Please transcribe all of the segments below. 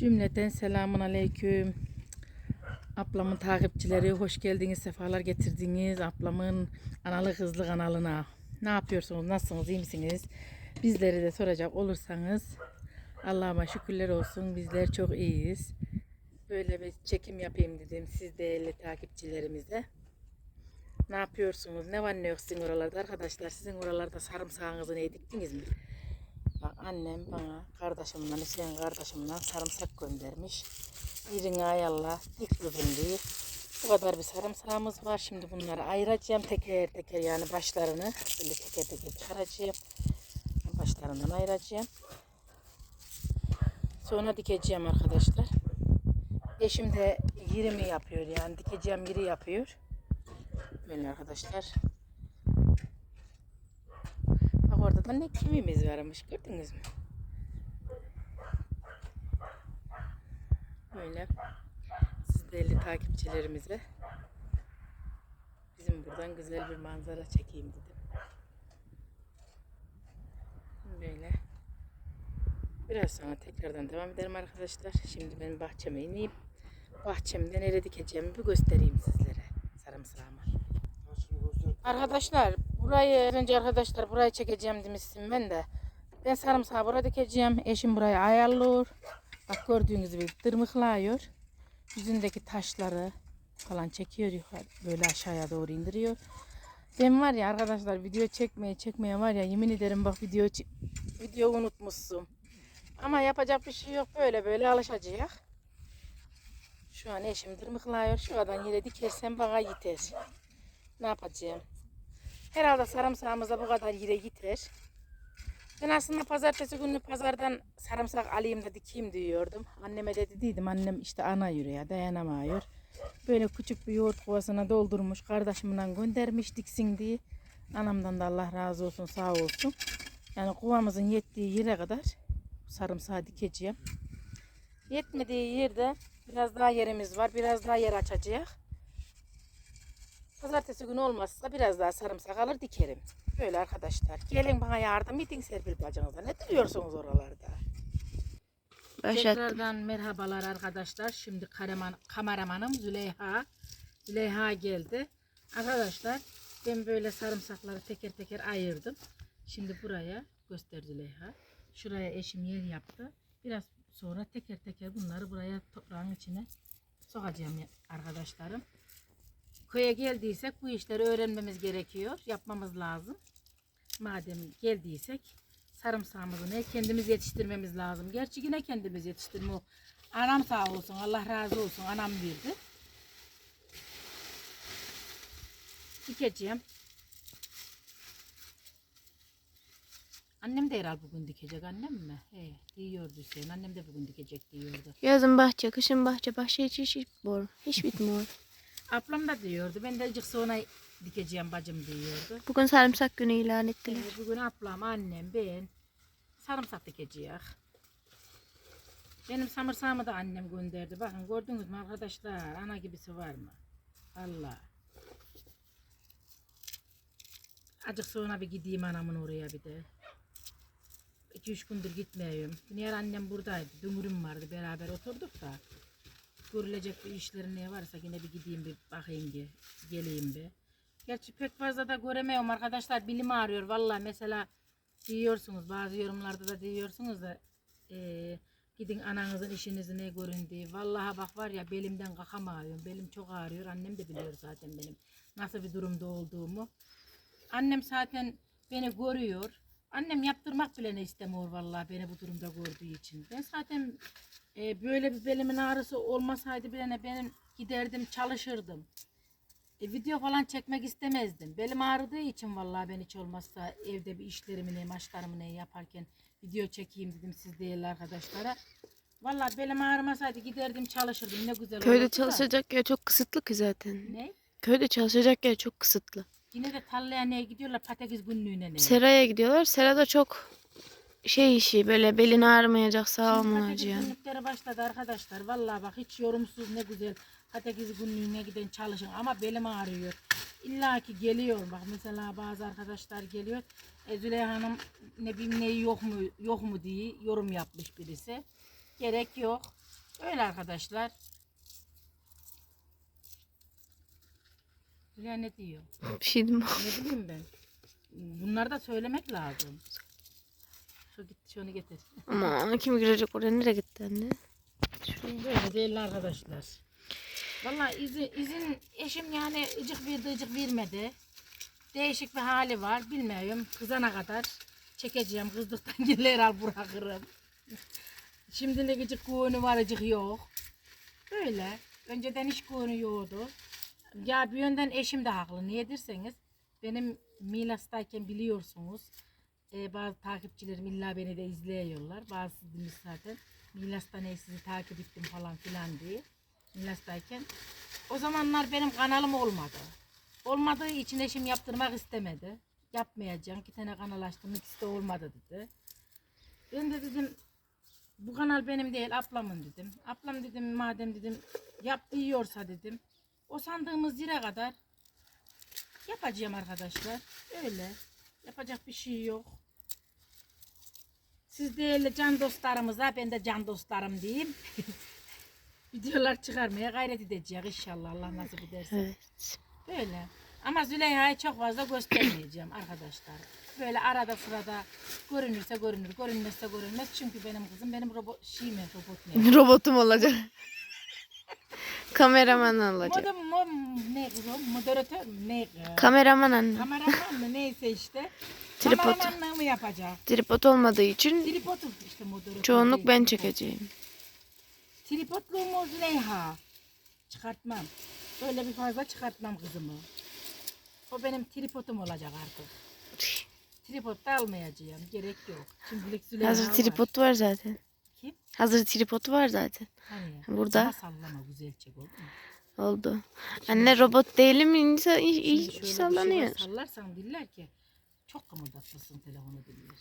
Cümleten selamun aleyküm. Ablamın takipçileri hoş geldiniz, sefalar getirdiniz. Ablamın analı kızlı kanalına. Ne yapıyorsunuz, nasılsınız, iyi misiniz? Bizleri de soracak olursanız Allah'ıma şükürler olsun bizler çok iyiyiz. Böyle bir çekim yapayım dedim siz değerli takipçilerimize. Ne yapıyorsunuz? Ne var ne yok sizin oralarda arkadaşlar? Sizin oralarda sarımsağınızı ne diktiniz mi? Bak annem bana kardeşimden, Hüseyin kardeşimden sarımsak göndermiş. Birini ayarla, dik kızım. Bu kadar bir sarımsağımız var. Şimdi bunları ayıracağım teker teker yani başlarını böyle teker teker çıkaracağım. Başlarından ayıracağım. Sonra dikeceğim arkadaşlar. Eşim de yerimi yapıyor yani dikeceğim yeri yapıyor. Böyle arkadaşlar. Da ne kimimiz varmış gördünüz mü? Böyle siz değerli takipçilerimize bizim buradan güzel bir manzara çekeyim dedim. Böyle. Biraz sonra tekrardan devam ederim arkadaşlar. Şimdi ben bahçeme ineyim. Bahçemde nereye dikeceğimi bir göstereyim sizlere. Sarımsağımı. Arkadaşlar burayı önce arkadaşlar burayı çekeceğim demiştim ben de. Ben sarımsağı buraya dikeceğim. Eşim burayı ayarlıyor. Bak gördüğünüz gibi tırmıklıyor. Yüzündeki taşları falan çekiyor yukarı böyle aşağıya doğru indiriyor. Ben var ya arkadaşlar video çekmeye çekmeye var ya yemin ederim bak video video unutmuşsun. Ama yapacak bir şey yok böyle böyle alışacak. Şu an eşim tırmıklıyor. Şuradan yere dikersem bana yeter. Ne yapacağım? Herhalde sarımsağımız da bu kadar yere yeter. Ben aslında pazartesi günü pazardan sarımsak alayım da dikeyim diyordum. Anneme de dediydim. Annem işte ana yüreğe dayanamıyor. Böyle küçük bir yoğurt kovasına doldurmuş. Kardeşimden göndermiş diksin diye. Anamdan da Allah razı olsun sağ olsun. Yani kovamızın yettiği yere kadar sarımsağı dikeceğim. Yetmediği yerde biraz daha yerimiz var. Biraz daha yer açacak. Pazartesi günü olmazsa biraz daha sarımsak alır dikerim. Böyle arkadaşlar. Gelin bana yardım edin Serpil bacınıza. Ne duruyorsunuz oralarda? Başlattım. Tekrardan merhabalar arkadaşlar. Şimdi kameraman, kameramanım Züleyha. Züleyha geldi. Arkadaşlar ben böyle sarımsakları teker teker ayırdım. Şimdi buraya göster Züleyha. Şuraya eşim yer yaptı. Biraz sonra teker teker bunları buraya toprağın içine sokacağım arkadaşlarım. Köye geldiysek bu işleri öğrenmemiz gerekiyor. Yapmamız lazım. Madem geldiysek sarımsağımızı ne kendimiz yetiştirmemiz lazım. Gerçi yine kendimiz yetiştirme o. Anam sağ olsun Allah razı olsun anam verdi. Dikeceğim. Annem de herhalde bugün dikecek annem mi? He, diyordu Hüseyin. Annem de bugün dikecek diyordu. Yazın bahçe, kışın bahçe, bahçe hiç hiç bitmiyor. Hiç bitmiyor. Ablam da diyordu. Ben de azıcık sonra dikeceğim bacım diyordu. Bugün sarımsak günü ilan ettiler. Ee, bugün ablam, annem, ben sarımsak dikeceğiz. Benim samırsağımı da annem gönderdi. Bakın gördünüz mü arkadaşlar? Ana gibisi var mı? Allah. Acık sonra bir gideyim anamın oraya bir de. 2-3 gündür gitmiyorum. Diğer annem buradaydı. Dümürüm vardı. Beraber oturduk da. Görülecek bir işleri ne varsa yine bir gideyim bir bakayım bir. Geleyim bir. Gerçi pek fazla da göremiyorum arkadaşlar. Bilim ağrıyor. Vallahi mesela diyorsunuz bazı yorumlarda da diyorsunuz da eee, gidin ananızın işinizi ne görün diye. Vallahi bak var ya belimden kalkamıyorum. Belim çok ağrıyor. Annem de biliyor zaten benim nasıl bir durumda olduğumu. Annem zaten beni görüyor. Annem yaptırmak bile ne istemiyor vallahi beni bu durumda gördüğü için. Ben zaten e, böyle bir belimin ağrısı olmasaydı bile benim giderdim çalışırdım. E, video falan çekmek istemezdim. Belim ağrıdığı için vallahi ben hiç olmazsa evde bir işlerimi ne, maçlarımı ne yaparken video çekeyim dedim siz değerli arkadaşlara. Vallahi belim ağrımasaydı giderdim çalışırdım ne güzel Köyde olurdu da. çalışacak yer çok kısıtlı ki zaten. Ne? Köyde çalışacak yer çok kısıtlı. Yine de tarlaya neye gidiyorlar patates günlüğüne ne? Seraya gidiyorlar. Serada çok şey işi böyle belin ağrımayacak sağlamın patates acıyan. günlükleri başladı arkadaşlar. Vallahi bak hiç yorumsuz ne güzel patates günlüğüne giden çalışın ama belim ağrıyor. İlla ki geliyor bak mesela bazı arkadaşlar geliyor. E, Züleyha Hanım ne bileyim neyi yok mu yok mu diye yorum yapmış birisi. Gerek yok. Öyle arkadaşlar. Hülya ne diyor? Bir şey diyeyim. Ne bileyim ben. Bunları da söylemek lazım. Şu git şunu getir. Ama kim girecek oraya? Nereye gitti anne? Böyle değil arkadaşlar. Vallahi izin, izin eşim yani ıcık verdi ıcık vermedi. Değişik bir hali var. Bilmiyorum. Kızana kadar çekeceğim. Kızdıktan gelir al bırakırım. Şimdi ne gıcık kuğunu var ıcık yok. Böyle. Önceden hiç kuğunu yoktu. Ya bir yönden eşim de haklı. Niye derseniz benim Milas'tayken biliyorsunuz. E, bazı takipçilerim illa beni de izleyiyorlar. Bazı demiş zaten. Milas'ta ne sizi takip ettim falan filan diye. Milas'tayken. O zamanlar benim kanalım olmadı. Olmadığı için eşim yaptırmak istemedi. Yapmayacağım. İki tane kanal açtım. ikisi de olmadı dedi. Ben de dedim bu kanal benim değil ablamın dedim. Ablam dedim madem dedim yap diyorsa dedim. O sandığımız yere kadar yapacağım arkadaşlar. Öyle. Yapacak bir şey yok. Siz değerli can dostlarımıza ben de can dostlarım diyeyim. Videolar çıkarmaya gayret edeceğiz inşallah Allah nasip ederse. Evet. Böyle. Ama Züleyha'yı çok fazla göstermeyeceğim arkadaşlar. Böyle arada sırada görünürse görünür, görünmezse görünmez. Çünkü benim kızım benim robot, şey mi robot ne? Robotum olacak. Kameraman olacak. Modem, mo, ne kız o? Moderatör mü? Ne? Kameraman anne. Kameraman mı? Neyse işte. Tripod. Kameramanlığı mı yapacak? Tripod olmadığı için Tripodu işte moderatör. çoğunluk ben tripod. çekeceğim. Tripodluğumu Züleyha. Çıkartmam. Öyle bir fazla çıkartmam kızımı. O benim tripodum olacak artık. Tripod da almayacağım. Gerek yok. Şimdilik Züleyha Hazır tripod var zaten. Kim? Hazır tripod var zaten. Hani Burada. Daha sallama güzel çek oldu mu? Oldu. Anne robot değilim insan şöyle bir şey sallanıyor. sallarsan diller ki çok kımıldatmasın telefonu diller.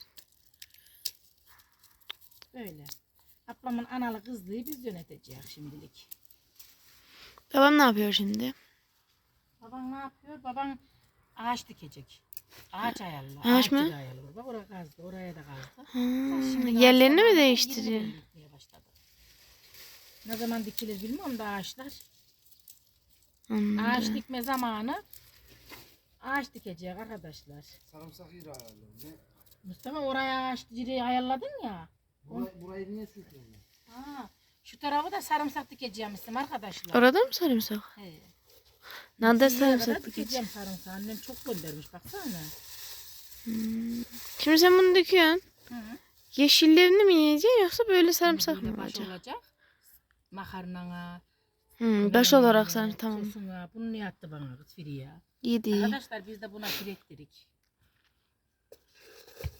Böyle. Ablamın analı kızlığı biz yöneteceğiz şimdilik. Babam ne yapıyor şimdi? Baban ne yapıyor? Baban ağaç dikecek. Ağaç ayarlı. Ağaç mı? da ayarlı. Bak oraya kazdı. Oraya da kazdı. Şimdi yerlerini mi değiştiriyor? Ne zaman dikilir bilmiyorum da ağaçlar. Anladım. Ağaç dikme zamanı ağaç dikecek arkadaşlar. Sarımsak yeri ayarlıyorum. Ne? Mustafa oraya ağaç direği ayarladın ya. Burayı, burayı niye sürtüyorsun? Ha, şu tarafı da sarımsak dikeceğim isim arkadaşlar. Orada mı sarımsak? He. Nerede sarımsak dikeceğim sarımsağı. Annem çok göndermiş baksana. Şimdi sen bunu döküyorsun. Hı -hı. Yeşillerini mi yiyeceksin yoksa böyle sarımsak Böyle mı baş olacak? olacak. Makarnana. Hmm, baş olarak sana tamam. Sosuna. Bunu ne attı bana kız Firiye? Yedi. Arkadaşlar biz de buna firek dedik.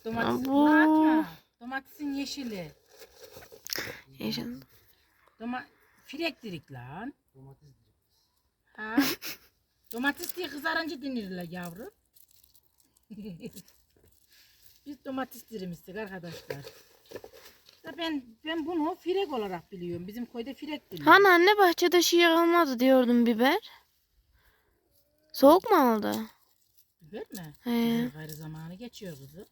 Domates, Abo. bunu atma. Domatesin yeşili. Yaşan. Doma firek dedik lan. Domates. Ha? domates diye kızarınca denirler yavrum. Biz domates dirimizdik arkadaşlar. Da ben ben bunu firek olarak biliyorum. Bizim köyde firek deniyor. Hani anne bahçede şey kalmadı diyordum biber. Soğuk mu oldu? Biber mi? He. Biber gayrı zamanı geçiyor kızım.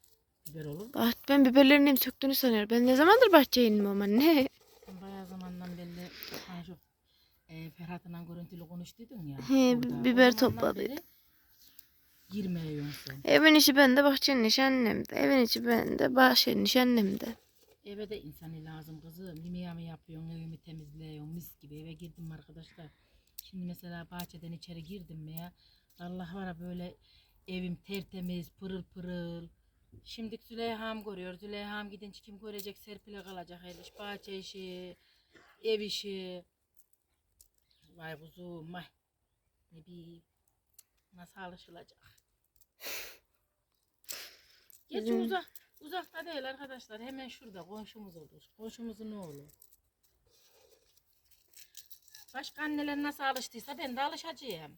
Biber olur. Bah, ben biberlerin hep söktüğünü sanıyorum. Ben ne zamandır bahçeye inmiyorum anne. Sen bayağı zamandan belli hani şu e, Ferhat'la görüntülü konuştuydun ya. He, orada. Biber zamandan topladıydı. beri Girmiyorsun sen. Evin içi bende, bahçenin içi annemde. Evin içi bende, bahçenin içi annemde. Eve de insanı lazım kızım. Yemeğimi yapıyorsun, evimi temizliyorsun, mis gibi eve girdim arkadaşlar. Şimdi mesela bahçeden içeri girdim mi ya. Allah var böyle evim tertemiz, pırıl pırıl. Şimdi Züleyha'm görüyor. Züleyha'm gidince kim görecek? Serpil'e kalacak el iş, bahçe işi, ev işi. Vay kuzum vay. Ne bileyim. Nasıl alışılacak? Bizim- uzak, uzakta değil arkadaşlar. Hemen şurada komşumuz olur. Komşumuzun oğlu. Başka anneler nasıl alıştıysa ben de alışacağım.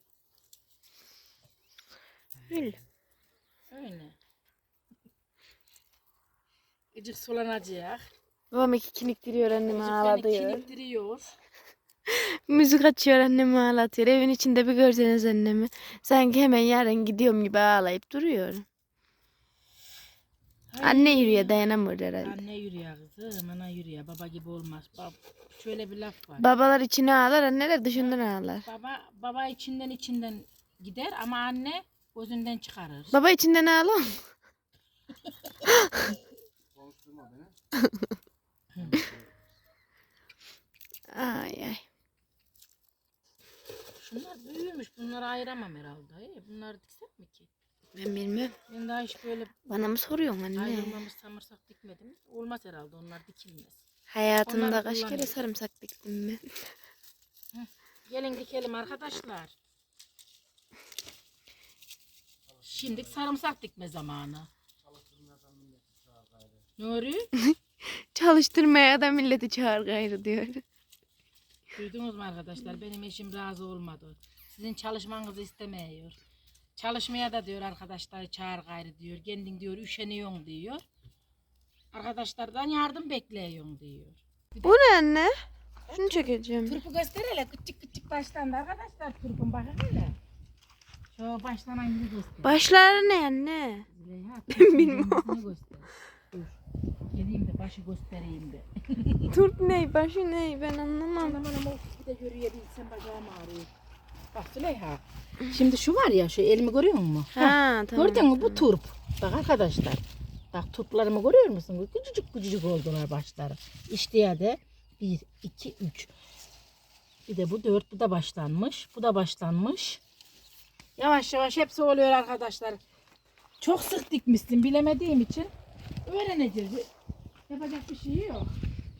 Öyle. Öyle. Gıcık sulanacak. Babam iki kiniktiriyor annemi ağlatıyor. kilitleniyor. Müzik açıyor annemi ağlatıyor. Evin içinde bir görseniz annemi. Sanki hemen yarın gidiyorum gibi ağlayıp duruyor. Anne yürüyor dayanamıyor herhalde. Anne yürüyor kızım, ana yürüyor. Baba gibi olmaz. Bab şöyle bir laf var. Babalar içine ağlar anneler dışından ağlar. baba baba içinden içinden gider ama anne gözünden çıkarır. Baba içinden ağlar. Konuşturma beni. Ay ay. Şunlar büyümüş. Bunları ayıramam herhalde. Ee, bunları diksek mi ki? Ben bilmem. Ben daha hiç böyle Bana mı soruyorsun anne? ayrılmamış samırsak dikmedim. Olmaz herhalde. Onlar dikilmez. Hayatımda Onları kaç kere kullanıyorum. sarımsak diktim ben. Gelin dikelim arkadaşlar. Şimdi sarımsak dikme zamanı. Nuri, Çalıştırmaya da milleti çağır gayrı diyor. duydunuz mu arkadaşlar? Benim eşim razı olmadı. Sizin çalışmanızı istemiyor. Çalışmaya da diyor arkadaşlar çağır gayrı diyor. Kendin diyor üşeniyorsun diyor. Arkadaşlardan yardım bekliyorsun diyor. Bu ne anne? Şunu çekeceğim. Turpu göster hele. Küçük küçük başlandı arkadaşlar. Turpun bakın hele. Şu başlanan gibi göster. Başları ne anne? Züleyha, Bilmiyorum. turpun göster. Dur. Geleyim de başı göstereyim de. Turp ne? Başı ne? Ben anlamam. Anam anam o bir de yürüyebilsem bacağım ağrıyor. Bak Züleyha. Şimdi şu var ya şu elimi görüyor musun? Ha tamam. Gördün mü bu turp. Bak arkadaşlar. Bak turplarımı görüyor musun? Küçücük küçücük oldular başları. İşte ya de 1, 2, 3. Bir de bu 4. Bu da başlanmış. Bu da başlanmış. Yavaş yavaş hepsi oluyor arkadaşlar. Çok sık dikmişsin bilemediğim için. Öğreneceğiz. Yapacak bir şey yok.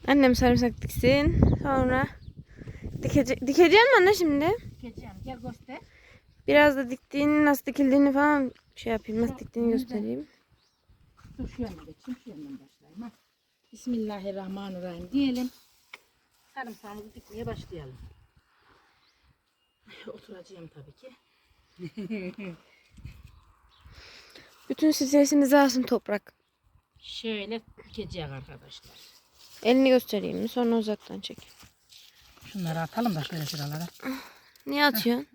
Annem sarımsak diksin. Sonra dikece dikeceğim mi anne şimdi? Dikeceğim. Gel göster. Biraz da diktiğini nasıl dikildiğini falan şey yapayım. Nasıl diktiğini göstereyim. Dur şu yandan geçeyim. Şu yandan başlayayım. Ha. Bismillahirrahmanirrahim diyelim. Sarımsağımızı dikmeye başlayalım. Oturacağım tabii ki. Bütün stresinizi alsın toprak. Şöyle dikeceğiz arkadaşlar. Elini göstereyim mi? Sonra uzaktan çek. Şunları atalım da şöyle şuralara. Niye atıyorsun?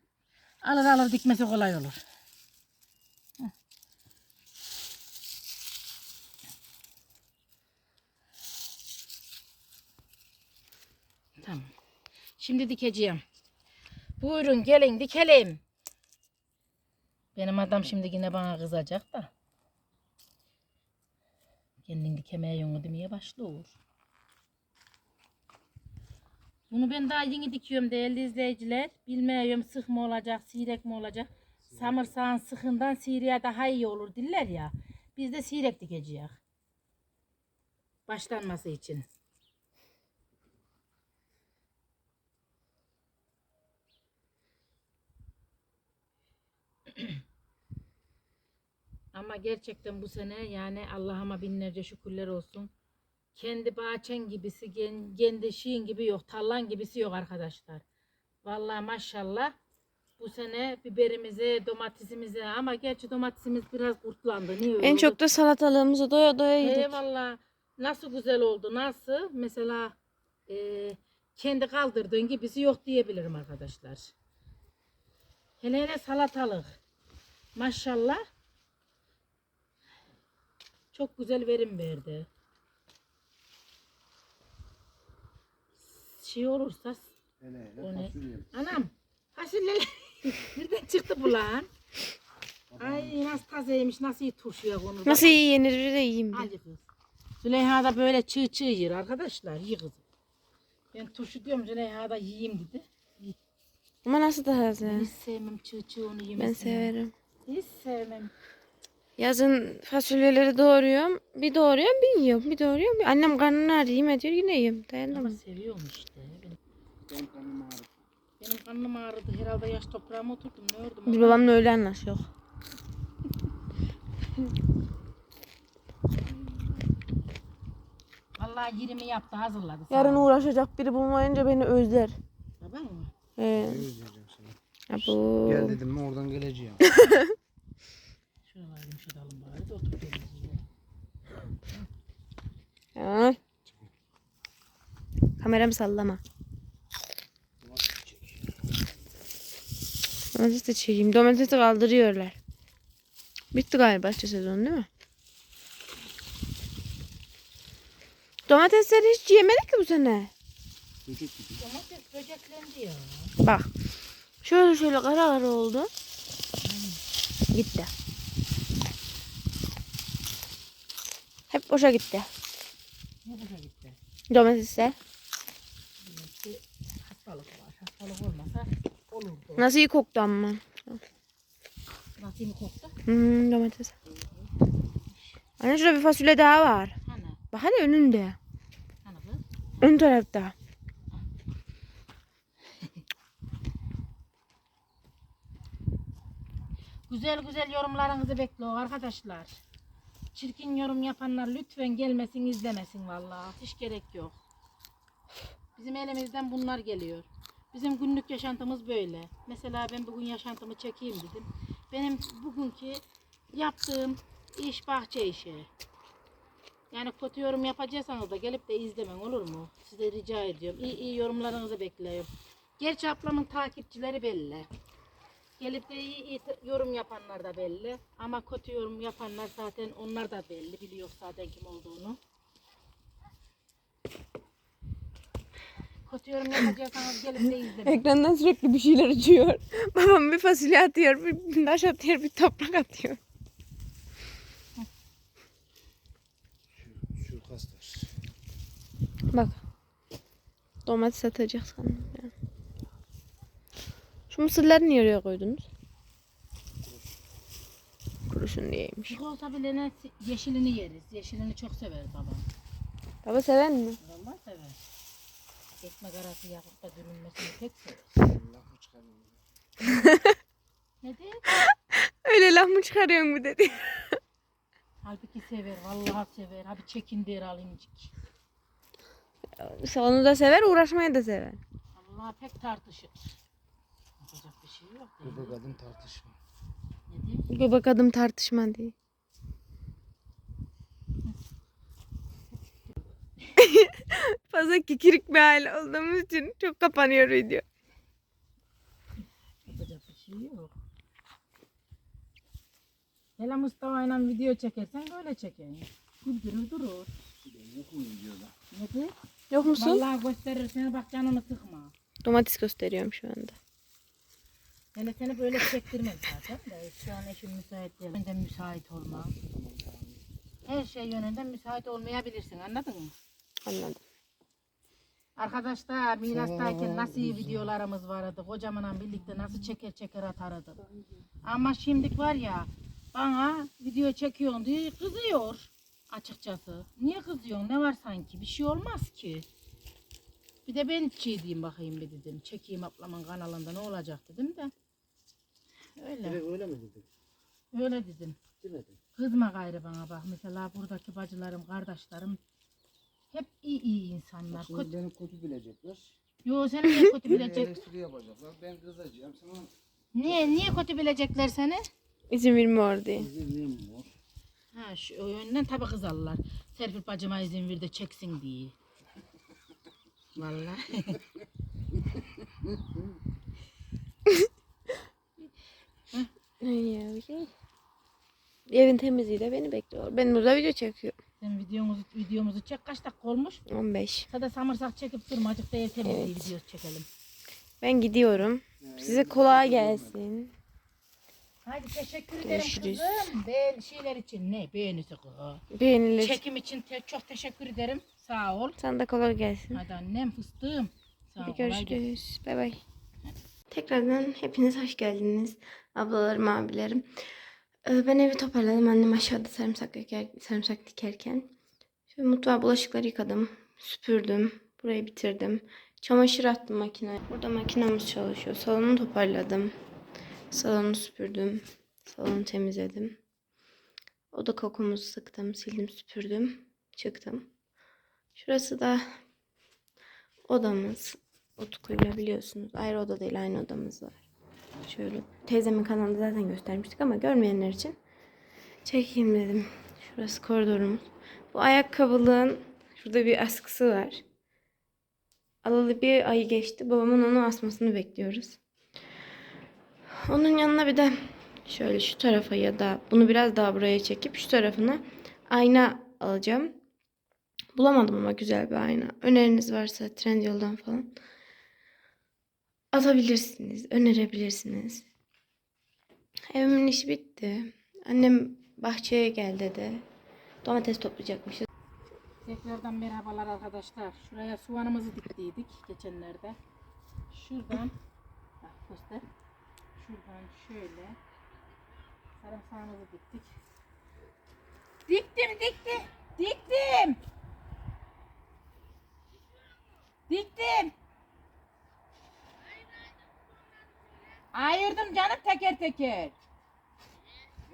Alır alır dikmesi kolay olur. Heh. Tamam. Şimdi dikeceğim. Buyurun gelin dikelim. Benim adam şimdi yine bana kızacak da. Kendin dikemeye yolu demeye başlıyor. Bunu ben daha yeni dikiyorum değerli izleyiciler. Bilmiyorum sık mı olacak, sirek mi olacak. Samırsağın sıkından sireye daha iyi olur diller ya. Biz de sirek dikeceğiz. Başlanması için. Ama gerçekten bu sene yani Allah'ıma binlerce şükürler olsun. Kendi bahçen gibisi, kendi şeyin gibi yok, tallan gibisi yok arkadaşlar. Vallahi maşallah bu sene biberimize, domatesimize ama gerçi domatesimiz biraz kurtlandı. Niye öyle En çok da salatalığımızı doya doya yedik. Eyvallah. Nasıl güzel oldu, nasıl? Mesela e, kendi kaldırdığın gibisi yok diyebilirim arkadaşlar. Hele hele salatalık. Maşallah. Çok güzel verim verdi. Şey olursa Hele hele O ne? fasulye. Anam fasulye nereden çıktı bu lan? Ay nasıl tazeymiş nasıl iyi turşuya konur. Nasıl iyi yenir de yiyeyim. Hadi kız. Züleyha da böyle çığ çığ yer arkadaşlar. Yi kızım. Ben turşu diyorum Züleyha da yiyeyim dedi. Ama nasıl daha güzel. hiç sevmem çığ çığ onu yemesini. Ben severim. Hiç sevmem. Yazın fasulyeleri doğruyorum. Bir doğruyorum bir yiyorum. Bir doğruyorum. Bir... Annem karnını ağrıyor. Yeme diyor yine yiyorum. Ama Dayanamam. seviyorum işte. Benim, Benim karnım ağrıdı. benim karnım ağrıdı. Herhalde yaş toprağıma oturdum. Ne ördüm? Biz babamla öyle anlaşıyor. Vallahi yerimi yaptı hazırladı. sağ Yarın ol. uğraşacak biri bulmayınca beni özler. Baban mı? Ee, Özleyeceğim seni. bu. Gel dedim mi oradan geleceğim. Şuraları yumuşatalım bari de yiyelim. Ha. Kameramı sallama. Domates de çekeyim. Domatesi kaldırıyorlar. Bitti galiba bahçe sezonu değil mi? Domatesleri hiç yemedik ki bu sene. Gibi. Domates böceklendi ya. Bak. Şöyle şöyle kara kara oldu. Gitti. Boşa gitti. Ne kadar gitti? Domatesler. Ki hastalık var. Hastalık olmasa olurdu. Nasıl iyi koktu ama. Nasıl mı koktu? Hmm, domates. Anne şurada bir fasulye daha var. Hani? Bak hadi önünde. Hani kız? Ön tarafta. Güzel güzel yorumlarınızı bekliyor arkadaşlar. Çirkin yorum yapanlar lütfen gelmesin izlemesin vallahi. Hiç gerek yok. Bizim elimizden bunlar geliyor. Bizim günlük yaşantımız böyle. Mesela ben bugün yaşantımı çekeyim dedim. Benim bugünkü yaptığım iş bahçe işi. Yani kötü yorum yapacaksanız da gelip de izlemen olur mu? Size rica ediyorum. İyi iyi yorumlarınızı bekliyorum. Gerçi ablamın takipçileri belli. Gelip de iyi, iyi yorum yapanlar da belli. Ama kötü yorum yapanlar zaten onlar da belli. Biliyor zaten kim olduğunu. Kötü yorum yapacaksanız gelip de izlemeyin. Ekrandan sürekli bir şeyler uçuyor. Babam bir fasulye atıyor, bir taş atıyor, bir toprak atıyor. Şu, şu kastar. Bak. Domates atacak sandım ya. Şu mısırları niye oraya koydunuz? Kuruşun diyeymiş. Çık olsa bile ne yeşilini yeriz. Yeşilini çok sever babam. Baba seven mi? Normal sever. Ekmek arası yapıp da dürülmesini pek sever. Ne değil? Öyle laf mı çıkarıyorsun bu dedi. Halbuki sever. Vallahi sever. Abi çekin der alıncık. Onu da sever, uğraşmayı da sever. Allah pek tartışır. Yapacak bir şey yok. değil kadın tartışma. Ne değil? Göbek adım tartışma değil. Fazla kikirik bir aile olduğumuz için çok kapanıyor video. Yapacak bir şey yok. Hele Mustafa'yla video çekersen böyle çekeyim. Güldürür durur. Yok mu videoda? Ne değil? Yok musun? Vallahi gösterir seni bak canını sıkma. Domates gösteriyorum şu anda. Hele seni böyle çektirmem zaten de şu an eşim müsait değil. Yönünden müsait olma. Her şey yönünden müsait olmayabilirsin anladın mı? Anladım. Arkadaşlar Milas'tayken nasıl iyi videolarımız vardı. Kocamla birlikte nasıl çeker çeker atardık. Ama şimdi var ya bana video çekiyorsun diye kızıyor açıkçası. Niye kızıyorsun? Ne var sanki? Bir şey olmaz ki. Bir de ben şey diyeyim bakayım bir dedim. Çekeyim ablamın kanalında ne olacak dedim de. Öyle. Direkt öyle mi dedin? Öyle dedim. Demedin. Kızma gayrı bana bak. Mesela buradaki bacılarım, kardeşlerim hep iyi iyi insanlar. Şimdi Kötü... beni kötü bilecekler. Yo seni niye kötü Beni bilecek? eleştiri yapacaklar. Ben kızacağım sana. Niye niye kötü bilecekler seni? İzin vermiyor diye. İzin var? Ha şu o yönden tabii kızarlar. Serpil bacıma izin ver de çeksin diye. Vallahi. Ay yavrum. Evin temizliği de beni bekliyor. Ben burada video çekiyorum. Sen videomuzu videomuzu çek kaç dakika olmuş? 15. Sada samırsak çekip durma azıcık da ev temizliği Evet. videosu çekelim. Ben gidiyorum. Size kolay gelsin. Hadi teşekkür ederim Görüşürüz. kızım. Beğen şeyler için ne beğenisi kız. Beğenilir. Çekim için te- çok teşekkür ederim. Sağ ol. Sana da kolay gelsin. Hadi annem fıstığım. Sağ ol. Hadi görüşürüz. Bay bay. Tekrardan hepiniz hoş geldiniz. Ablalarım, abilerim. Ee, Ben evi toparladım. Annem aşağıda sarımsak, eker, sarımsak dikerken. Şöyle mutfağa bulaşıkları yıkadım. Süpürdüm. Burayı bitirdim. Çamaşır attım makineye. Burada makinamız çalışıyor. Salonu toparladım. Salonu süpürdüm. Salonu temizledim. Oda kokumuzu sıktım. Sildim, süpürdüm. Çıktım. Şurası da odamız. Utku'yla biliyorsunuz. Ayrı oda değil aynı odamız var. Şöyle teyzemin kanalında zaten göstermiştik ama görmeyenler için çekeyim dedim. Şurası koridorumuz. Bu ayakkabılığın şurada bir askısı var. Alalı bir ay geçti. Babamın onu asmasını bekliyoruz. Onun yanına bir de şöyle şu tarafa ya da bunu biraz daha buraya çekip şu tarafına ayna alacağım. Bulamadım ama güzel bir ayna. Öneriniz varsa Trendyol'dan falan atabilirsiniz, önerebilirsiniz. Evimin işi bitti. Annem bahçeye gel dedi. Domates toplayacakmışız. Tekrardan merhabalar arkadaşlar. Şuraya soğanımızı diktiydik geçenlerde. Şuradan bak göster. Şuradan şöyle sarımsağımızı diktik. Diktim diktim. Diktim. Diktim. Ayırdım canım teker teker.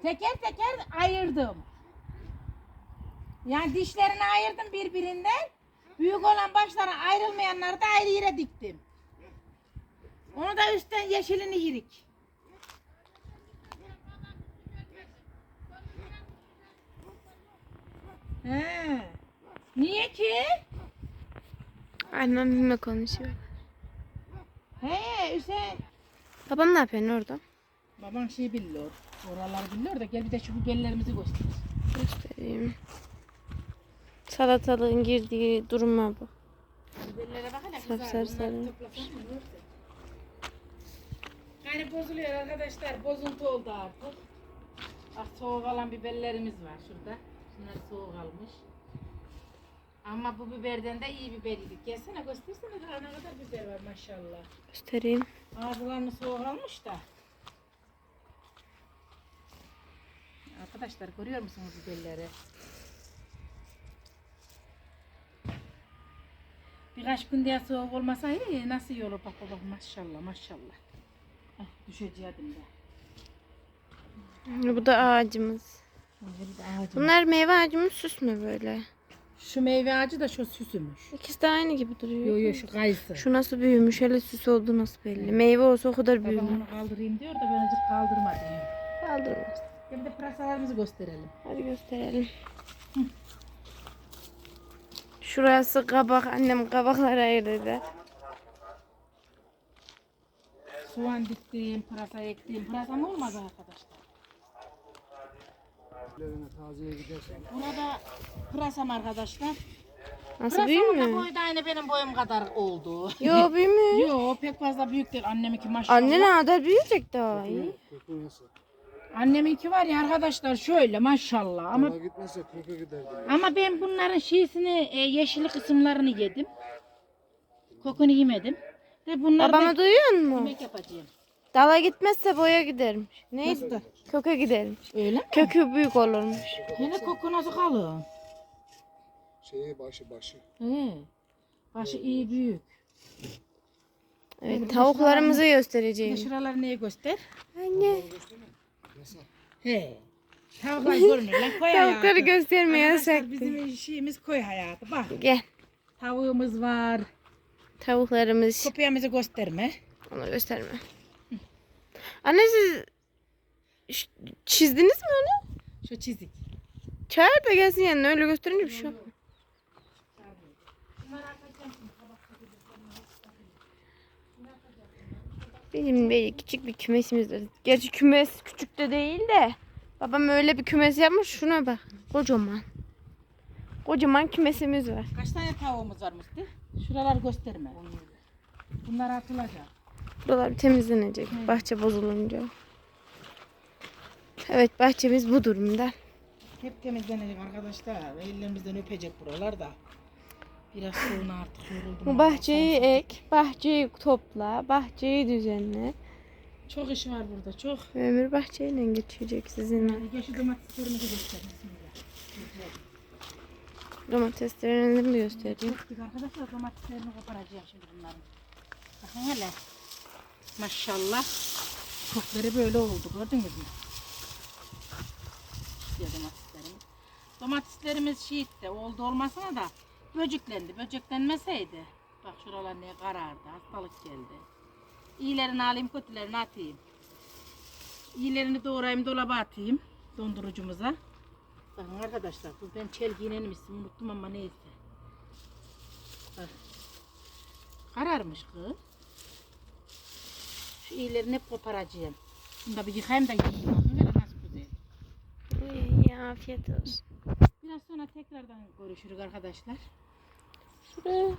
Teker teker ayırdım. Yani dişlerini ayırdım birbirinden. Büyük olan başlara ayrılmayanları da ayrı yere diktim. Onu da üstten yeşilini yirik. He. Niye ki? Annem benimle konuşuyor. He Hüseyin. Babam ne yapıyor orada? Baban şey biliyor. Oraları biliyor da gel bir de şu biberlerimizi göster. Göstereyim. Salatalığın girdiği duruma bu. Biberlere bak hele kızar. sarı. Yani bozuluyor arkadaşlar. Bozuntu oldu artık. Bak soğuk alan biberlerimiz var şurada. Şunlar soğuk almış. Ama bu biberden de iyi biber yedik. Gelsene göstersene daha ne kadar biber var maşallah. Göstereyim. Ağzılarını soğuk almış da. Arkadaşlar görüyor musunuz biberleri? Birkaç gün diye soğuk olmasa iyi, nasıl iyi olur bak bak maşallah maşallah. Heh, düşeceğim de. Bu da ağacımız. Bunlar meyve ağacı mı süs mü böyle? Şu meyve ağacı da şu süsümüş. İkisi de aynı gibi duruyor. Yo yo şu kayısı. Şu nasıl büyümüş hele süs oldu nasıl belli. Meyve olsa o kadar Babam büyümüş. onu kaldırayım diyor da ben azıcık kaldırma diyor. Kaldırmaz. Bir de pırasalarımızı gösterelim. Hadi gösterelim. Şurası kabak. Annem kabakları ayırdı. Soğan diktim, pırasa ektim. Pırasam olmaz arkadaşlar. Evine tazeye gidersen Burada pırasam arkadaşlar. Nasıl Pırasamın da büyümüyor? boyu da aynı benim boyum kadar oldu. Yo büyümüyor. Yo pek fazla büyük değil. Anneminki maşallah. Anne ne kadar büyüyecek daha iyi. kökü nasıl? Anneminki var ya arkadaşlar şöyle maşallah. Ama Ama gitmezse kökü gider diyor. ama ben bunların şiisini e, yeşilli kısımlarını yedim. Kokunu yemedim. De bunlar Babamı duyuyor musun? yemek yapacağım. Dala gitmezse boya gidermiş. Nasıl? Köke gidermiş. Öyle mi? Kökü büyük olurmuş. Hele koku nasıl kalın? Şeyi başı başı. He. Başı iyi büyük. Evet tavuklarımızı göstereceğim. şuraları neye göster? Anne. He. Tavuklar görünür lan koy Tavukları hayatı. göstermeye Arkadaşlar yasak. bizim işimiz koy hayatı. Bak Gel. tavuğumuz var. Tavuklarımız. Köpeğimizi gösterme. Onu gösterme. Anne siz ş- çizdiniz mi onu? Şu çizik. Çağır da gelsin yanına öyle gösterince bir şey yok. Benim böyle küçük bir kümesimiz var. Gerçi kümes küçük de değil de. Babam öyle bir kümes yapmış. Şuna bak. Kocaman. Kocaman kümesimiz var. Kaç tane tavuğumuz var Musti? Şuraları gösterme. Bunlar atılacak. Buralar bir temizlenecek. Bahçe bozulunca. Evet bahçemiz bu durumda. Hep temizlenecek arkadaşlar. Ellerimizden öpecek buralar da. Biraz sonra artık yoruldum. Bu bahçeyi ek, bahçeyi topla, bahçeyi düzenle. Çok iş var burada çok. Ömür bahçeyle geçecek sizinle. Hadi gel şu domateslerimizi göster. Bismillah. Domateslerini mi göstereyim? Arkadaşlar domateslerini koparacağım şimdi bunların. Bakın hele. Maşallah. Kökleri böyle oldu gördünüz mü? Ya domateslerimiz. Domateslerimiz şiitte oldu olmasına da böceklendi. Böceklenmeseydi. Bak şuralar ne karardı. Hastalık geldi. İyilerini alayım kötülerini atayım. İyilerini doğrayayım dolaba atayım. Dondurucumuza. Bakın arkadaşlar bu ben çelgiyle inmiştim unuttum ama neyse. Bak. Kararmış kız. Şu iyilerini hep koparacağım. Bunu da bir yıkayayım da yiyeyim. Bakın hele nasıl güzel. İyi, afiyet olsun. Biraz sonra tekrardan görüşürüz arkadaşlar. Şuraya.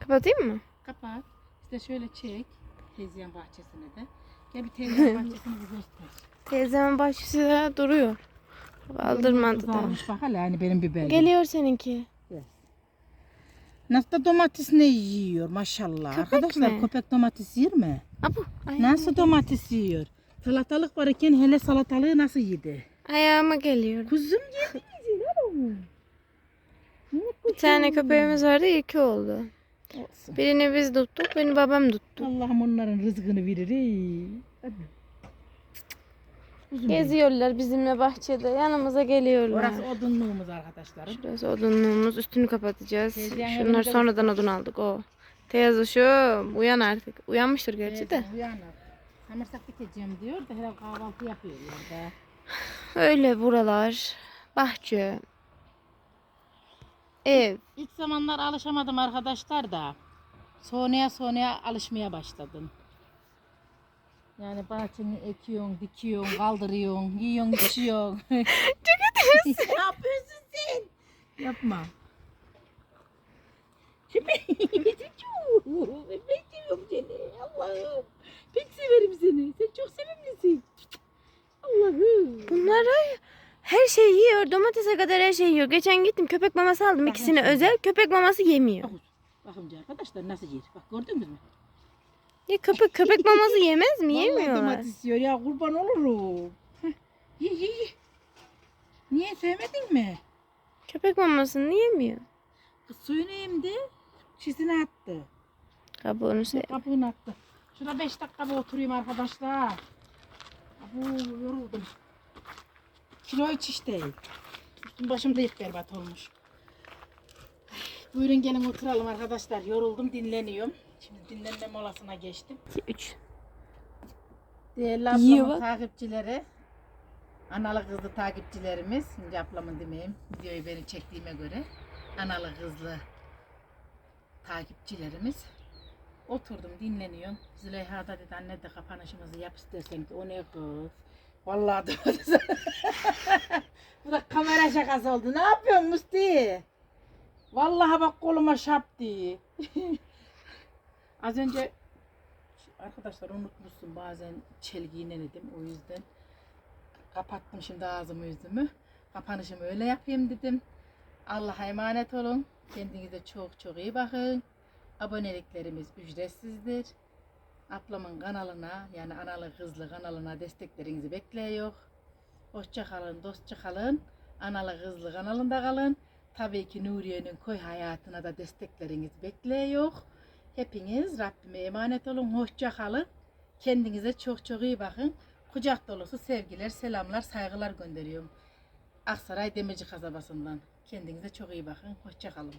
Kapatayım mı? Kapat. İşte şöyle çek. Teyzenin bahçesine de. Gel bir teyzenin bahçesini bir göster. Teyzemin bahçesi de duruyor. Kaldırmadı da. Kızarmış bak hala yani benim biberim. Geliyor seninki. Nasıl da domates ne yiyor maşallah. Köpek Arkadaşlar mi? köpek domates yer mi? Abu. Nasıl domates yiyor? Salatalık varken hele salatalığı nasıl yedi? Ayağıma geliyor. Kuzum yediniz. Bir tane köpeğimiz vardı iki oldu. Olsun. Birini biz tuttuk, birini babam tuttu. Allah'ım onların rızkını verir. Hadi. Geziyorlar bizimle bahçede. Yanımıza geliyorlar. Orası odunluğumuz arkadaşlarım. Şurası odunluğumuz. Üstünü kapatacağız. Teyzenin Şunlar evinde sonradan odun aldık o. Teyze şu uyan artık. Uyanmıştır gerçi de. Teyzem uyanır. Samırsak dikeceğim diyor da herhalde kahvaltı yapıyorlar da. Öyle buralar. Bahçe. Ev. İlk zamanlar alışamadım arkadaşlar da. Sonraya sonraya alışmaya başladım. Yani bahçeni ekiyorsun, dikiyorsun, kaldırıyorsun, yiyorsun, içiyorsun. Çok ne yapıyorsun sen? Yapma. Ben seviyorum seni. Allah'ım. Pek severim seni. Sen çok sevimlisin. Allah'ım. Bunlar ay- her şeyi yiyor. Domatese kadar her şeyi yiyor. Geçen gittim köpek maması aldım. Şimdi. özel. Köpek maması yemiyor. Bakın arkadaşlar nasıl yer. Bak gördünüz mü? Ya köpek köpek maması yemez mi? Vallahi Yemiyorlar. domates yiyor ya kurban olurum. Heh, Ye ye ye. Niye sevmedin mi? Köpek mamasını yemiyor. Kız suyunu emdi. Şişini attı. Kabuğunu sev. Kapığını attı. Şurada beş dakika bir oturayım arkadaşlar. Abu yoruldum. Kilo hiç iş değil. Üstüm başım da ilk berbat olmuş. Buyurun gelin oturalım arkadaşlar. Yoruldum dinleniyorum. Şimdi dinlenme molasına geçtim. 2 3. Değerli ablamın takipçileri, analı kızlı takipçilerimiz, şimdi ablamın demeyeyim, videoyu beni çektiğime göre, analı kızlı takipçilerimiz. Oturdum dinleniyorum. Züleyha da dedi anne de kapanışımızı yap istersen ki o ne kız. Vallahi de Bu da kamera şakası oldu. Ne yapıyorsun Musti? Vallahi bak koluma şaptı. Az önce Arkadaşlar unutmuşsun bazen çelgiyi dedim o yüzden kapattım şimdi ağzımı yüzümü. Kapanışımı öyle yapayım dedim. Allah'a emanet olun. Kendinize çok çok iyi bakın. Aboneliklerimiz ücretsizdir. Ablamın kanalına yani analı kızlı kanalına desteklerinizi bekliyor. Hoşça kalın, dostça kalın. Analı kızlı kanalında kalın. Tabii ki Nuriye'nin koy hayatına da destekleriniz bekliyor. Hepiniz Rabbime emanet olun. Hoşça kalın. Kendinize çok çok iyi bakın. Kucak dolusu sevgiler, selamlar, saygılar gönderiyorum. Aksaray Demirci kasabasından. Kendinize çok iyi bakın. Hoşça kalın.